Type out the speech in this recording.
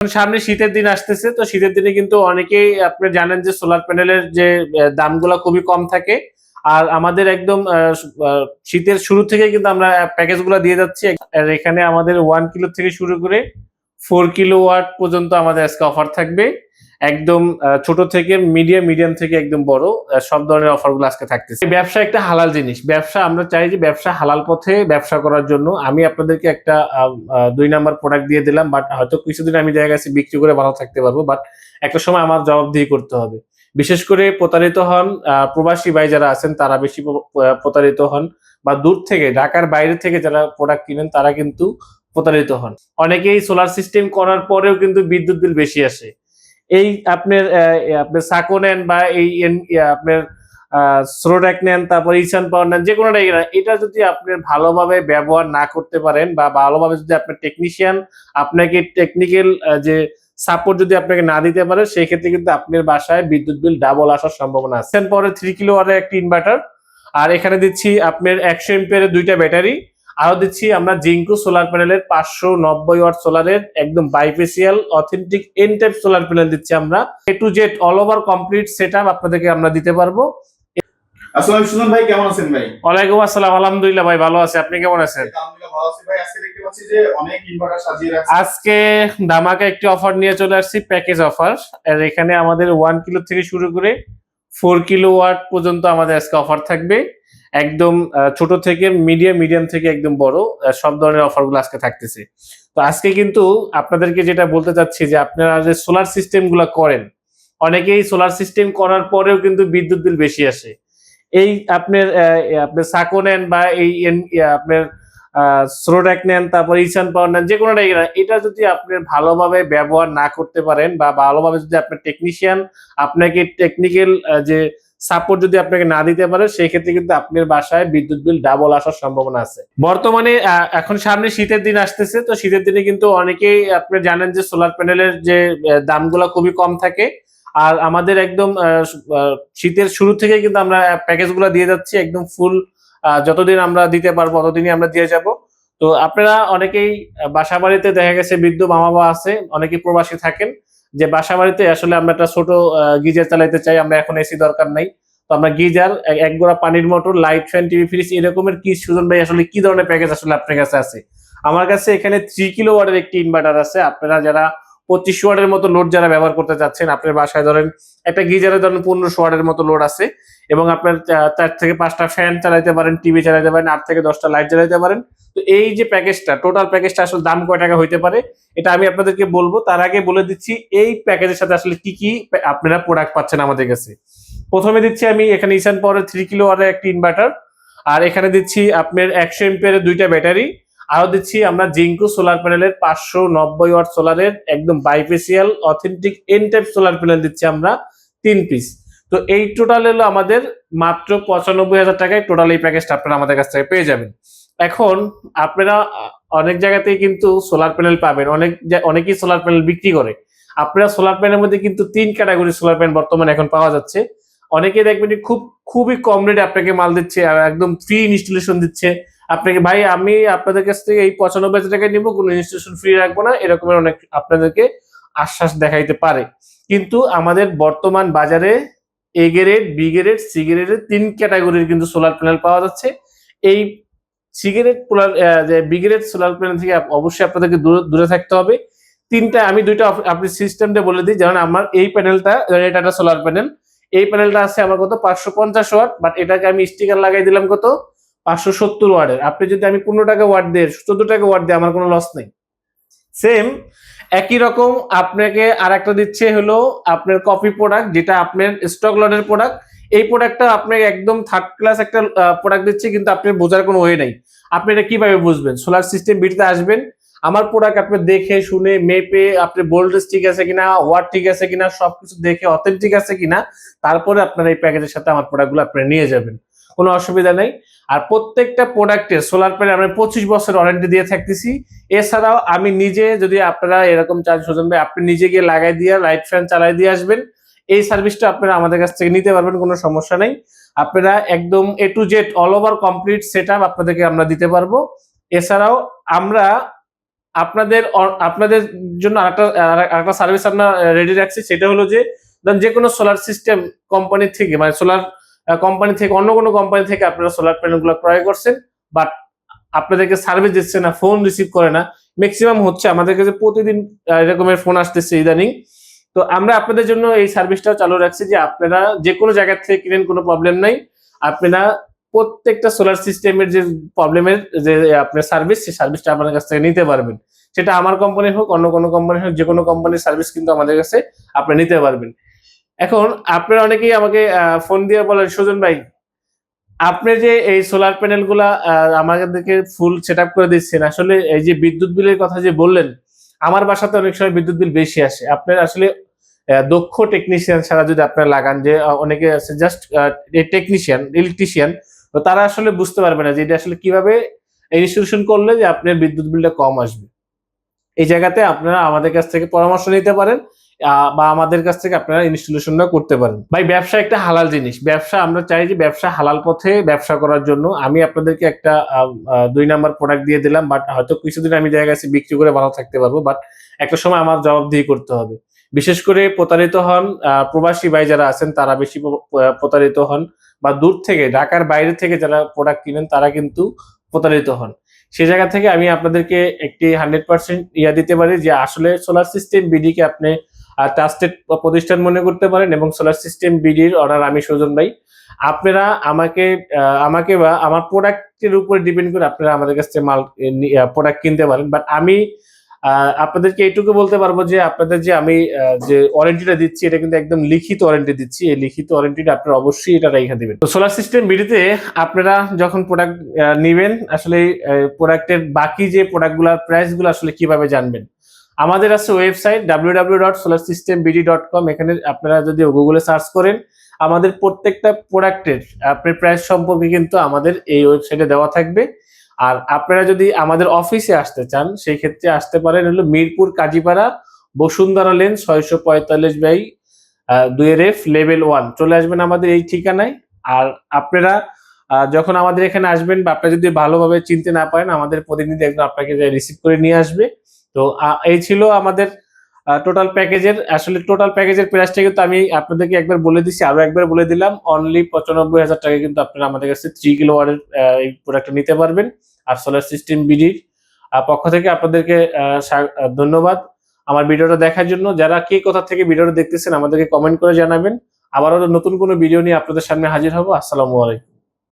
সামনে শীতের দিন আসতেছে, তো শীতের দিনে কিন্তু অনেকেই আপনি জানেন যে সোলার প্যানেলের যে দাম দামগুলো খুবই কম থাকে। আর আমাদের একদম শীতের শুরু থেকে কিন্তু আমরা প্যাকেজগুলো দিয়ে যাচ্ছি। আর এখানে আমাদের ওয়ান কিলো থেকে শুরু করে ফোর কিলো ওয়াট পর্যন্ত আমাদের আজকে অফার থাকবে। একদম ছোট থেকে মিডিয়াম মিডিয়াম থেকে একদম বড় সব ধরনের অফারগুলো আজকে থাকতেছে। ব্যবসা একটা হালাল জিনিস। ব্যবসা, আমরা চাই যে ব্যবসা হালাল পথে ব্যবসা করার জন্য। আমি আপনাদেরকে একটা দুই নাম্বার প্রোডাক্ট দিয়ে দিলাম বাট হয়তো কিছুদিন আমি দেখা গেছে বিক্রি করে ভালো থাকতে পারব বাট একটা সময় আমার জবাবদিহি করতে হবে। বিশেষ করে প্রতারিত হন প্রবাসী ভাই যারা আছেন, তারা বেশি প্রতারিত হন, বা দূর থেকে, ঢাকার বাইরে থেকে যারা প্রোডাক্ট কিনেন, তারা কিন্তু প্রতারিত হন। অনেকেই সোলার সিস্টেম করার পরেও কিন্তু বিদ্যুৎ বিল বেশি আসে। এই আপনার আপনার সাকো নেন বা এই আপনার স্রোডাক নেন, তারপর ইসান পাওয়ার নেন, যে কোনোটাই এটা যদি আপনি ভালোভাবে ব্যবহার না করতে পারেন বা ভালোভাবে যদি আপনার টেকনিশিয়ান আপনাকে টেকনিক্যাল যে সাপোর্ট যদি আপনাকে না দিতে পারে সেই ক্ষেত্রে কিন্তু আপনার বাসায় বিদ্যুৎ বিল ডাবল আসার সম্ভাবনা আছে। পরে থ্রি কিলো ওয়াটের একটি ইনভার্টার আর এখানে দিচ্ছি আপনার একশো এমপিয়ারের দুইটা ব্যাটারি আরও দিচ্ছি আমরা জিঙ্কু সোলার প্যানেলের পাঁচশো নব্বই ওয়াট সোলারের একদম bifacial authentic N type solar panel দিচ্ছি আমরা। A to Z all over complete set up আপনাদেরকে আমরা দিতে পারব। আসসালাম সুজন ভাই কেমন আছেন ভাই? ওয়ালাইকুম আসসালাম আলহামদুলিল্লাহ ভাই ভালো আছে। আপনি কেমন আছেন? আজকে ধামাকা একটি অফার নিয়ে চলে আসছি প্যাকেজ অফার আর এখানে আমাদের ওয়ান কিলো থেকে শুরু করে ফোর কিলো ওয়াট পর্যন্ত আমাদের আজকে অফার থাকবে। একদম ছোট থেকে মিডিয়াম মিডিয়াম থেকে একদম বড় সব ধরনের অফারগুলো আজকে থাকতেছে। তো আজকে কিন্তু আপনাদেরকে যেটা বলতে চাচ্ছি যে, আপনারা যে সোলার সিস্টেমগুলা করেন, অনেকেই সোলার সিস্টেম করার পরেও কিন্তু বিদ্যুৎ বিল বেশি আসে। এই আপনার আপনার সাকো নেন বা এই আপনার স্রোডাক নেন, তারপর ইসান পাওয়ার নেন, যে কোনোটাই এটা যদি আপনি ভালোভাবে ব্যবহার না করতে পারেন বা ভালোভাবে যদি আপনার টেকনিশিয়ান আপনাকে টেকনিক্যাল যে সাপোর্ট যদি আপনাকে না দিতে পারে সেই ক্ষেত্রে কিন্তু আপনার বাসায় বিদ্যুৎ বিল ডাবল আসার সম্ভাবনা আছে। বর্তমানে এখন সামনে শীতের দিন আসতেছে, তো শীতের দিনে কিন্তু অনেকেই আপনি জানেন যে সোলার প্যানেলের যে দামগুলো খুবই কম থাকে। আর আমাদের একদম শীতের শুরু থেকে কিন্তু আমরা প্যাকেজগুলো দিয়ে যাচ্ছি, একদম ফুল যতদিন আমরা দিতে পারব, ততদিনই আমরা দিয়ে যাব। তো আপনারা অনেকেই বাসা বাড়িতে দেখা গেছে বৃদ্ধ মা বাবা আছে, অনেকেই প্রবাসী থাকেন। যে বাসা বাড়িতে আসলে আমরা একটা ছোট গিজার চালাইতে চাই, আমরা এখন এসি দরকার নাই। তো আমরা গিজার, এক গোড়া পানির motor light fan TV fridge এরকমের কি, সুজন ভাই, আসলে কি ধরনের প্যাকেজ আসলে আপনার কাছে আছে? আমার কাছে এখানে থ্রি কিলো ওয়ার্ডের একটি ইনভার্টার আছে। আপনারা যারা পঁচিশ ওয়ার্ডের মতো লোড যারা ব্যবহার করতে চাচ্ছেন, আপনার বাসায় ধরেন একটা গিজারের ধরেন পনেরোশো ওয়াটের মতো লোড আছে। এবং আপনার চার থেকে পাঁচটা ফ্যান চালাইতে পারেন টিভি চালাইতে পারেন, আট থেকে দশটা লাইট চালাইতে পারেন। তো এই যে প্যাকেজটা টোটাল প্যাকেজটা আসলে দাম কয় টাকা হইতে পারে, এটা আমি আপনাদেরকে বলব। তার আগে বলে দিচ্ছি, এই প্যাকেজের সাথে আসলে কি কি আপনারা প্রোডাক্ট পাচ্ছেন আমাদের কাছে। প্রথমে দিচ্ছি আমি এখানে ইসান পাওয়ারের থ্রি কিলো ওয়াটের একটি ইনভার্টার আর এখানে দিচ্ছি আপনার একশো এমপিয়ারের দুইটা ব্যাটারি আরও দিচ্ছি আমরা জিঙ্কু সোলার প্যানেলের পাঁচশো নব্বই ওয়াট সোলারের একদম bifacial authentic N type solar panel দিচ্ছি আমরা তিন পিস তো এই টোটাল হলো আমাদের মাত্র পঁচানব্বই হাজার টাকায় টোটাল এই প্যাকেজটা আপনারা আমাদের কাছ থেকে পেয়ে যাবেন। এখন আপনারা অনেক জায়গাতেই কিন্তু সোলার প্যানেল পাবেন, অনেক অনেকেই সোলার প্যানেল বিক্রি করে। আপনারা সোলার প্যানেলের মধ্যে কিন্তু তিন ক্যাটাগরি সোলার প্যানেল বর্তমানে এখন পাওয়া যাচ্ছে। অনেকে দেখবেন খুব, খুবই কম রেটে আপনাকে মাল দিচ্ছে আর একদম ফ্রি ইনস্টলেশন দিচ্ছে। আপনাকে, ভাই, আমি আপনাদের কাছ থেকে এই পঁচানব্বই হাজার টাকা নিবো, কোনো ইনস্টলেশন ফ্রি রাখব না। এরকমের অনেক আপনাদেরকে আশ্বাস দেখাইতে পারে। কিন্তু আমাদের বর্তমান বাজারে A grade B grade C গ্রেডের তিন ক্যাটাগরির কিন্তু সোলার প্যানেল পাওয়া যাচ্ছে। এই সিগারেট পোলার যে বিগ্রেড সোলার প্যানেল থেকে অবশ্যই আপনাদেরকে দূরে দূরে থাকতে হবে। তিনটা, আমি দুইটা আপনি সিস্টেমটা বলে দিই। যেমন আমার এই প্যানেলটা এটা একটা সোলার প্যানেল এই প্যানেলটা আছে আমার কত? পাঁচশো পঞ্চাশ ওয়াট বাট এটাকে আমি স্টিকার লাগাই দিলাম কত? পাঁচশো সত্তর ওয়ার্ডের আপনি যদি আমি পনেরো টাকা ওয়াট দিয়ে, চোদ্দ টাকা ওয়াট দিয়ে আমার কোনো লস নেই। সেম একই রকম আপনাকে আর একটা দিচ্ছে হলো আপনার কপি প্রোডাক্ট যেটা আপনার স্টক লটের প্রোডাক্ট এই প্রোডাক্টটা আপনাকে একদম থার্ড ক্লাস একটা প্রোডাক্ট দিচ্ছে, কিন্তু আপনার বোঝার কোনো ওয়ে নাই। আপনি এটা কীভাবে বুঝবেন? সোলার সিস্টেম বিটিতে আসবেন। আমার প্রোডাক্ট আপনি দেখে, শুনে, মেপে আপনি ভোল্টেজ ঠিক আছে কিনা ওয়াট ঠিক আছে কিনা, সবকিছু দেখে অথেন্টিক আছে কিনা, তারপরে আপনার এই প্যাকেজের সাথে আমার প্রোডাক্টগুলো আপনি নিয়ে যাবেন। কোনো অসুবিধা নেই। আর প্রত্যেকটা প্রোডাক্টে সোলার প্যানেল আমরা পঁচিশ বছর ওয়ারেন্টি দিয়ে থাকতেছি। এছাড়াও আমি নিজে যদি আপনারা এরকম চার্জ সোজন ভাই, আপনি নিজে গিয়ে লাগাই দিয়ে লাইট ফ্যান চালাই দিয়ে আসবেন। এই সার্ভিসটা আপনারা আমাদের কাছ থেকে নিতে পারবেন, কোনো সমস্যা নেই। আপনারা একদম A to Z all over complete set up আপনাদেরকে আমরা দিতে পারব। এছাড়াও আমরা আপনাদের আপনাদের জন্য আরেকটা আরেকটা সার্ভিস আমরা রেডি রাখছি। সেটা হলো যে যে কোনো সোলার সিস্টেম কোম্পানি থেকে মানে সোলার কোম্পানি থেকে, অন্য কোনো কোম্পানি থেকে আপনারা সোলার প্যানেলগুলো ক্রয় করছেন বাট আপনাদেরকে সার্ভিস দিচ্ছে না ফোন রিসিভ করে না। ম্যাক্সিমাম হচ্ছে আমাদের কাছে প্রতিদিন এরকমের ফোন আসতেছে ইদানিং। তো আমরা আপনাদের জন্য এই সার্ভিসটাও চালু রাখছি যে আপনারা যে কোনো জায়গা থেকে কিনেন, কোনো প্রবলেম নাই। আপনারা প্রত্যেকটা সোলার সিস্টেমের যে প্রবলেমের যে আপনার সার্ভিস সেই সার্ভিসটা আপনার কাছ থেকে নিতে পারবেন। সেটা আমার কোম্পানি হোক, অন্য কোনো কোম্পানি হোক, যে কোনো কোম্পানির সার্ভিস কিন্তু আমাদের কাছে আপনি নিতে পারবেন। এখন আপনারা অনেকেই আমাকে ফোন দিয়ে বলেন, সুজন ভাই, আপনি যে এই সোলার প্যানেলগুলা আমাদেরকে ফুল সেট করে দিচ্ছেন, আসলে এই যে বিদ্যুৎ বিলের কথা যে বললেন, আমার বাসাতে অনেক সময় বিদ্যুৎ বিল বেশি আসে। আপনার আসলে দক্ষ টেকনিশিয়ান ছাড়া যদি আপনারা লাগান, যে অনেকে আছে জাস্ট টেকনিশিয়ান ইলেকট্রিশিয়ান তো তারা আসলে বুঝতে পারবে না যে এটা আসলে কীভাবে ইনস্টলেশন করলে যে আপনার বিদ্যুৎ বিলটা কম আসবে। এই জায়গাতে আপনারা আমাদের কাছ থেকে পরামর্শ নিতে পারেন। বা আমাদের কাছ থেকে আপনারা ইনস্টলেশনটা করতে পারেন। ভাই, ব্যবসা একটা হালাল জিনিস। ব্যবসা, আমরা চাই যে ব্যবসা হালাল পথে ব্যবসা করার জন্য। আমি আপনাদেরকে একটা দুই নাম্বার প্রোডাক্ট দিয়ে দিলাম বাট হয়তো কিছুদিন আমি জায়গা আছে বিক্রি করে ভালো থাকতে পারব বাট একটা সময় আমার জবাবদিহি করতে হবে। বিশেষ করে প্রতারিত হন প্রবাসী ভাই যারা আছেন, তারা বেশি প্রতারিত হন, বা দূর থেকে, ঢাকার বাইরে থেকে যারা প্রোডাক্ট কিনেন, তারা কিন্তু প্রতারিত হন। সেই জায়গা থেকে আমি আপনাদেরকে একটি হান্ড্রেড পার্সেন্ট ইয়া দিতে পারি যে আসলে সোলার সিস্টেম বিডিকে আপনি ট্রাস্টেড প্রতিষ্ঠান মনে করতে পারেন এবং সোলার সিস্টেম বিডির অর্ডার আমি সুজন ভাই। আপনারা আমাকে আমাকে বা আমার প্রোডাক্টের উপর ডিপেন্ড করে আপনারা আমাদের কাছ থেকে মাল প্রোডাক্ট কিনতে পারেন। বাট আমি আপনাদেরকে এইটুকু বলতে পারব যে, আপনাদের যে আমি যে ওয়ারেন্টিটা দিচ্ছি, এটা কিন্তু একদম লিখিত ওয়ারেন্টি দিচ্ছি। এই লিখিত ওয়ারেন্টিটা আপনারা অবশ্যই এটা রেখে দিবেন। তো সোলার সিস্টেম বিডিতে আপনারা যখন প্রোডাক্ট নিবেন, আসলে প্রোডাক্টের বাকি যে প্রোডাক্টগুলোর প্রাইসগুলো আসলে কীভাবে জানবেন? আমাদের আছে website W W dot solar system BD dot com এখানে আপনারা যদি গুগলে সার্চ করেন, আমাদের প্রত্যেকটা প্রোডাক্টের আপনার প্রাইস সম্পর্কে কিন্তু আমাদের এই ওয়েবসাইটে দেওয়া থাকবে। আর আপনারা যদি আমাদের অফিসে আসতে চান, সেই ক্ষেত্রে আসতে পারেন হলো মিরপুর কাজীপাড়া, বসুন্ধরা লেন ছয়শো পঁয়তাল্লিশ বাই দুয়ের এফ লেভেল ওয়ান চলে আসবেন আমাদের এই ঠিকানায়। আর আপনারা যখন আমাদের এখানে আসবেন বা আপনারা যদি ভালোভাবে চিনতে না পারেন, আমাদের প্রতিনিধি একদম আপনাকে রিসিভ করে নিয়ে আসবে। তো এই ছিল আমাদের টোটাল প্যাকেজের আসলে টোটাল প্যাকেজের প্রাইসটা কিন্তু আমি আপনাদেরকে একবার বলে দিচ্ছি আরও একবার বলে দিলাম অনলি পঁচানব্বই হাজার টাকা কিন্তু আপনারা আমাদের কাছে থ্রি কিলো ওয়ার্ডের এই প্রোডাক্টটা নিতে পারবেন, আর সোলার সিস্টেম বিডির পক্ষ থেকে আপনাদেরকে ধন্যবাদ আমার ভিডিওটা দেখার জন্য। যারা কে কোথা থেকে ভিডিওটা দেখতেছেন আমাদেরকে কমেন্ট করে জানাবেন। আবারও নতুন কোনো ভিডিও নিয়ে আপনাদের সামনে হাজির হব। আসসালামু আলাইকুম।